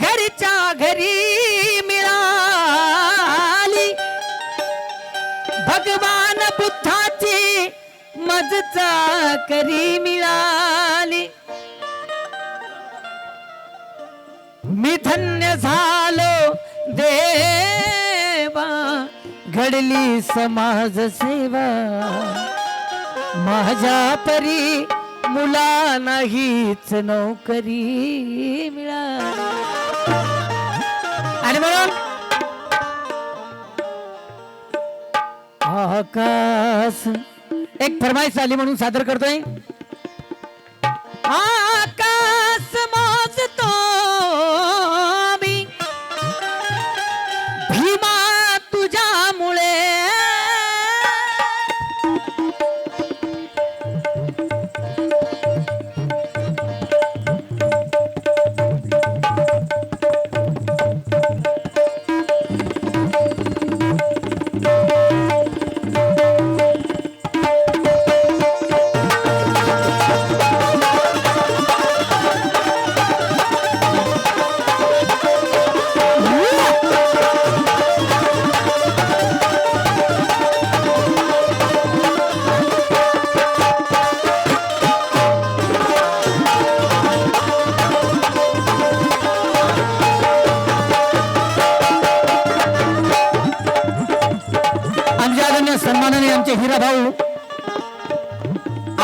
घरच्या घरी मिळाली. भगवान बुद्धाची मजचा करी मिळाली. मी धन्य झालो देवा घडली समाज सेवा. माझ्या परी मुला नाहीच नोकरी मिळाली. आकाश एक फरमाईश आली म्हणून सादर करतोय.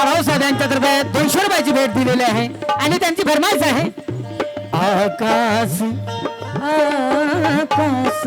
आढाव साध्यांच्या यांच्यातर्फे दोनशे रुपयाची भेट दिलेली आहे. आणि त्यांची भरमाईच आहे. आकाश आकाश.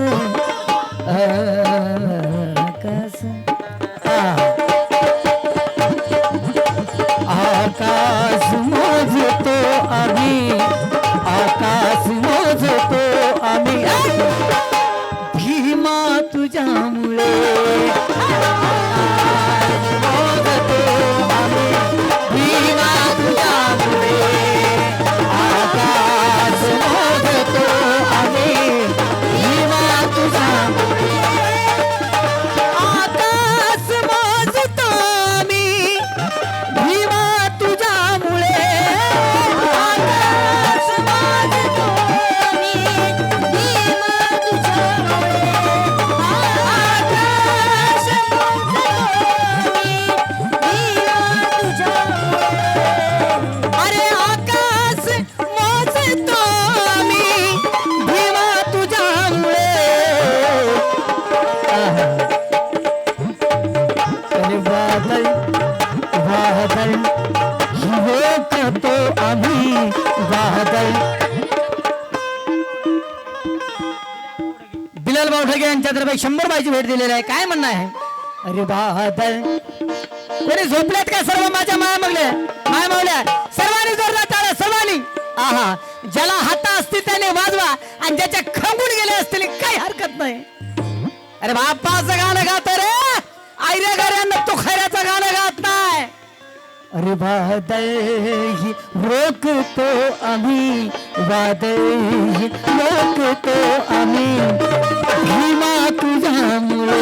एक शंभर बायची भेट दिलेली आहे. काय म्हणणं आहे? अरे बहादर कोणी झोपल्यात का सर्व माझ्या माया मागल्या माया मावल्या सर्वांनी जोरदार टाळा सर्वांनी. आहा ज्याला हात असतील त्याने वाजवा आणि ज्याच्या खंगून गेले असतील काही हरकत नाही. अरे बापाचं गाणं गातो रे. आयऱ्या गाड्यांना तो खैऱ्याचं गाणं गात. अरे वादळ ही रोखतो आम्ही वादळ ही रोखतो आम्ही. भीमा तुझ्यामुळे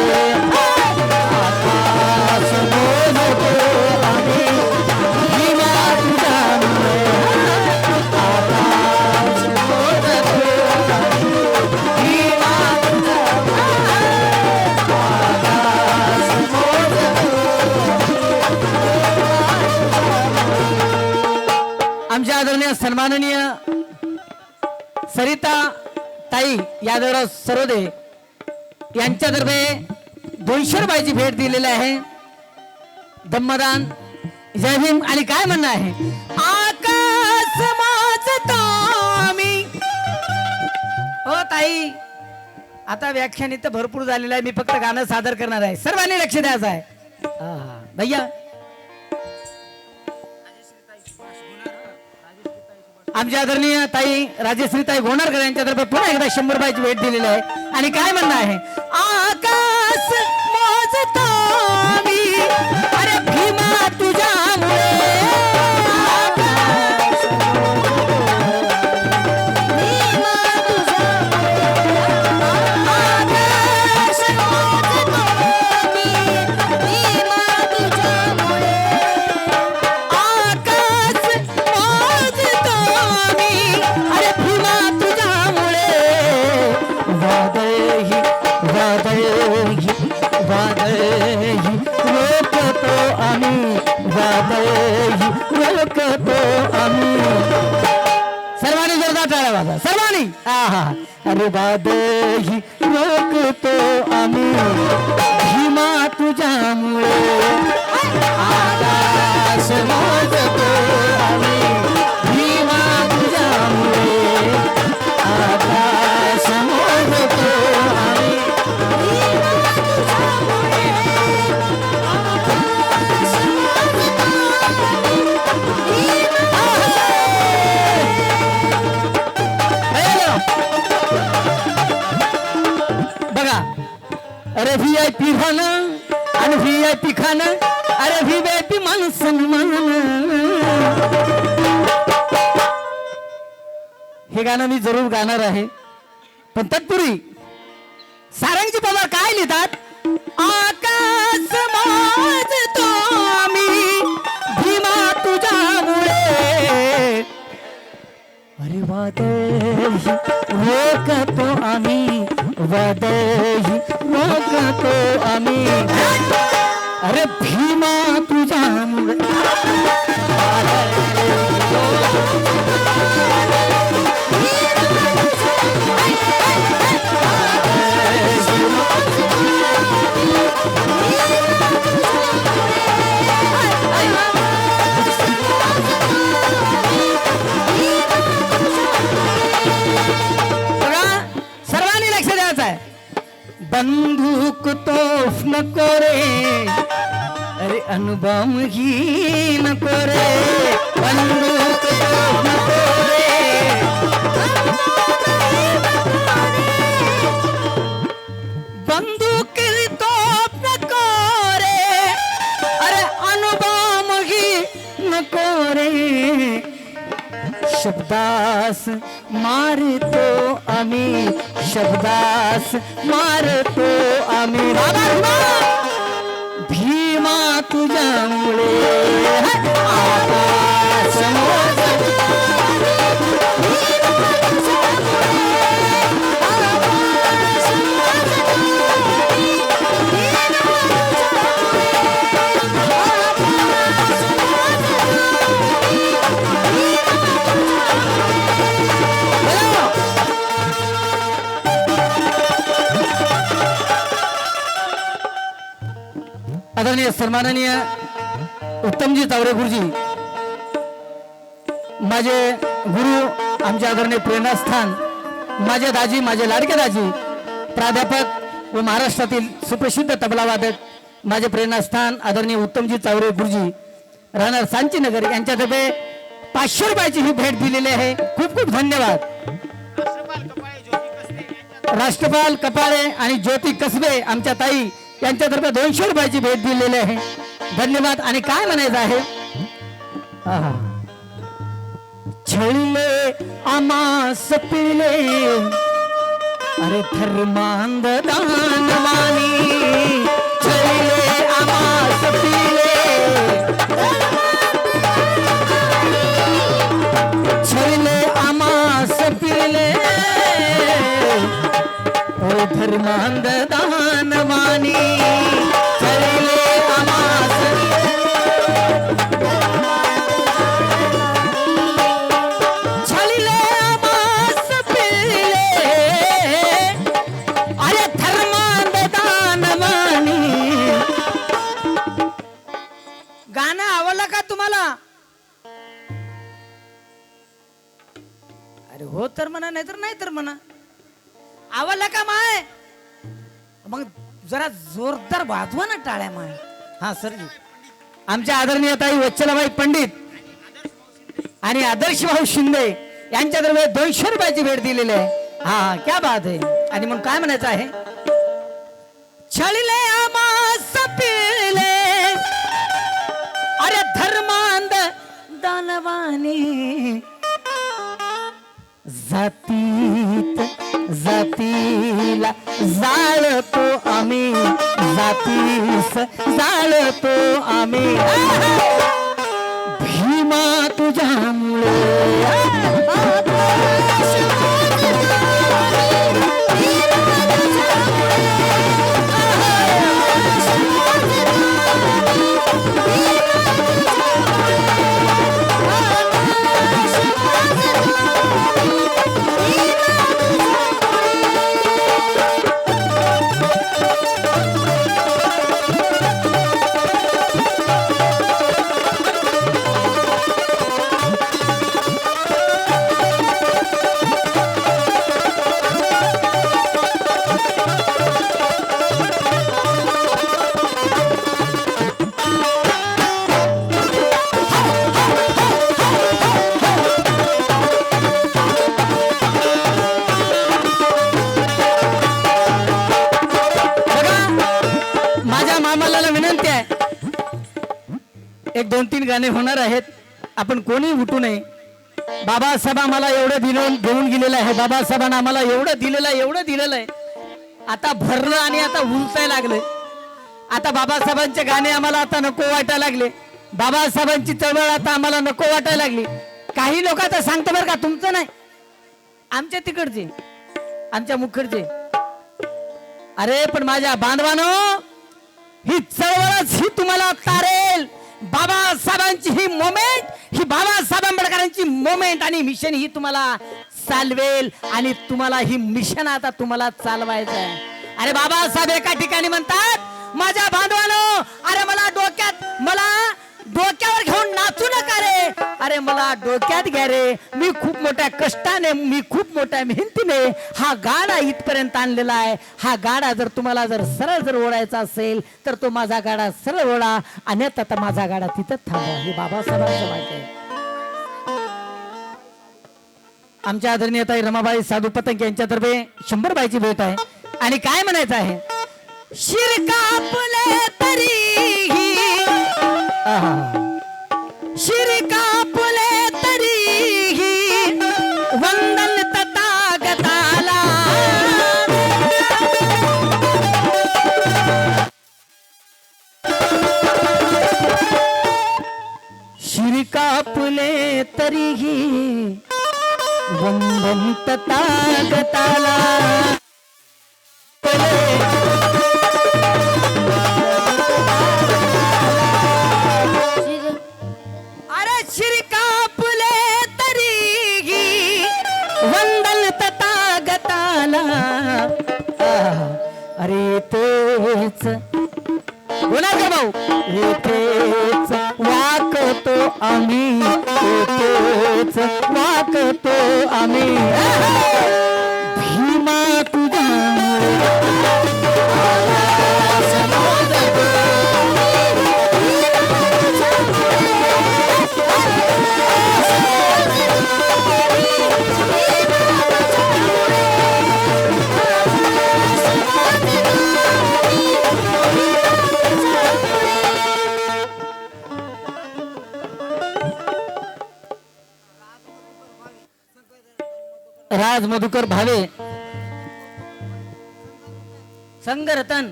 सन्माननीय सरिता ताई यादवराव सरोदे यांच्यातर्फे दोनशे रुपयाची भेट दिलेली आहे. दम्मदान. जय भीम. आणि काय म्हणणं आहे? आकाश मोजतो हो ताई. आता व्याख्यान इथं भरपूर झालेलं आहे. मी फक्त गाणं सादर करणार आहे. सर्वांनी लक्ष द्यायचं आहे भैया आमच्या आदरणीय ताई राजेश्री ताई गोणारकर यांच्यातर्फे पुन्हा एकदा शंभर रुपयाची भेट दिलेली आहे. आणि काय म्हणणं आहे? आकाश मोजतो. अरे बादही रोखतो हे गाणं मी जरूर गाणार आहे. पण तत्पूर्वी सारंगजी पवार काय लिहितात? आकाश माजतो आम्ही भीमा तुझ्यामुळे. अरे वादही रोखतो आम्ही वादही रोखतो आम्ही. अरे भीमा तुझ्यामुळे. सर्वांनी लक्ष द्यायचं आहे. बंदूक तोफ नको रे. अरे अनुभव ही नको रे. शब्दास मारतो आम्ही शब्दास मारतो आम्ही. भीमा तुझ्यामुळे. आदरणीय सन्माननीय उत्तमजी तावरे गुरुजी माझे गुरु आमचे आदरणीय प्रेरणास्थान माझे दाजी माझे लाडके दाजी प्राध्यापक व महाराष्ट्रातील सुप्रसिद्ध तबलावादक माझे प्रेरणास्थान आदरणीय उत्तमजी तावरे गुरुजी राहणार सांचीनगर यांच्यातर्फे पाचशे रुपयाची ही भेट दिलेली आहे. खूप खूप धन्यवाद. राष्ट्रपाल कपाळे आणि ज्योती कसबे आमच्या ताई यांच्यातर्फे दोनशे रुपयाची भेट दिलेली आहे. धन्यवाद. आणि काय म्हणायचं आहे? छळले आमास पिले अरे थर्मांद दानवानी छळले आमास पिले छळले आमास पिले अरे धर्मांध दान हो तर म्हणा नाही तर नाही तर म्हणा. आवडला का माय? मग जरा जोरदार वाजवा ना टाळ्या माय हा सर आमच्या आदरणीय ताई वच्छलाबाई पंडित आणि आदर्श भाऊ शिंदे यांच्यातर्फे दोनशे रुपयाची भेट दिलेली आहे. हा हा क्या बात आहे. आणि मग काय म्हणायचं आहे? छळले पिळले अरे धर्मांध दानवानी जातीत जातीला जाळतो आम्ही. जातीस जाळतो आम्ही. भीमा तुझ्यामुळे. एक दोन तीन गाणे होणार आहेत. आपण कोणी उठू नये. बाबासाहेब आम्हाला एवढं दिलं देऊन गेलेलं आहे. बाबासाहेबांना आम्हाला एवढं दिलेलं आहे एवढं दिलेलं आहे. आता भरलं आणि आता उलटाय लागलं. आता बाबासाहेबांचे गाणे आम्हाला आता नको वाटायला लागले. बाबासाहेबांची चळवळ आता आम्हाला नको वाटायला लागली. काही लोक आता सांगतो बरं का तुमचं नाही. आमच्या तिकडचे. आमच्या मुखर्जे अरे पण माझ्या बांधवानो ही चळवळच ही तुम्हाला तारेल. बाबासाहेबांची ही मोमेंट ही बाबासाहेब आंबेडकरांची मोमेंट आणि मिशन ही तुम्हाला चालवेल आणि तुम्हाला ही मिशन आता तुम्हाला चालवायचं आहे. अरे बाबासाहेब एका ठिकाणी म्हणतात माझ्या बांधवानो अरे मला डोक्यात मला डोक्यावर घेऊन अरे मला डोक्यात घ्या रे. मी खूप मोठ्या कष्टाने मी खूप मोठ्या मेहनतीने हा गाडा इथपर्यंत आणलेला आहे. हा गाडा जर तुम्हाला जर सरळ जर ओढायचा असेल तर तो माझा गाडा सरळ ओढा. आणि आता माझा गाडा तिथं थांबा हे बाबासाहेबांचं वाक्य आहे. आमच्या आदरणीय ताई रमाबाई साधू पतंग यांच्यातर्फे शंभर बाईची भेट आहे. आणि काय म्हणायचं आहे? शिर कापले तरीही. आपले तरीही वंदन तथागताला राज मधुकर भावे. संगरतन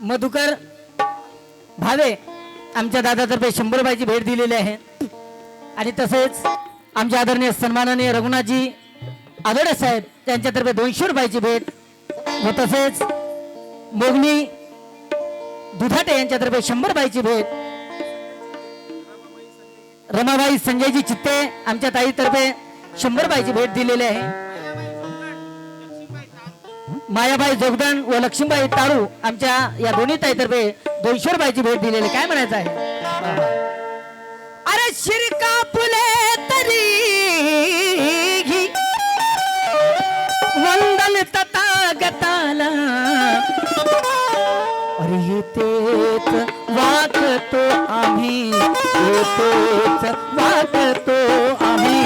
मधुकर भावे आमच्या दादातर्फे शंभरबाईची भेट दिलेली आहे. आणि तसेच आमच्या आदरणीय सन्माननीय रघुनाथजी आदडे साहेब त्यांच्यातर्फे दोनशे रुपयाची भेट व तसेच मोगनी दुधाटे यांच्यातर्फे शंभर रुपयाची भेट. रमाबाई संजयजी चित्ते आमच्या ताईतर्फे शंभर बाईची भेट दिलेली आहे. मायाबाई जोगदण व लक्ष्मीबाई तारू आमच्या या दोन्ही ताईतर्फे दोनशे रुपयाची भेट दिलेली काय म्हणायचं आहे? अरे शिरका फुले तरी वंदन तथागताला अरे येतेच वाकतो आम्ही येतेच वाकतो आम्ही.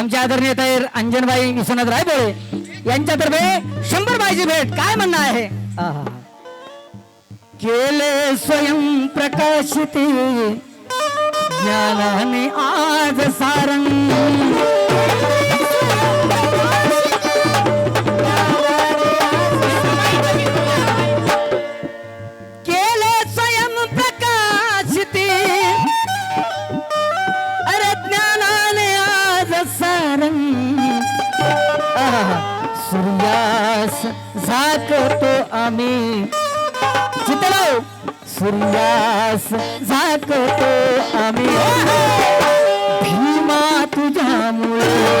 आमच्या आदरणीय ताईर अंजनबाई विश्वनाथ रायबोळे यांच्यातर्फे शंभर बाईची भेट काय म्हणणं आहे आहा. केले स्वयं प्रकाशित ज्ञानाने आज सारंग सूर्यास झाकतो आम्ही. भीमा तुझ्यामुळे.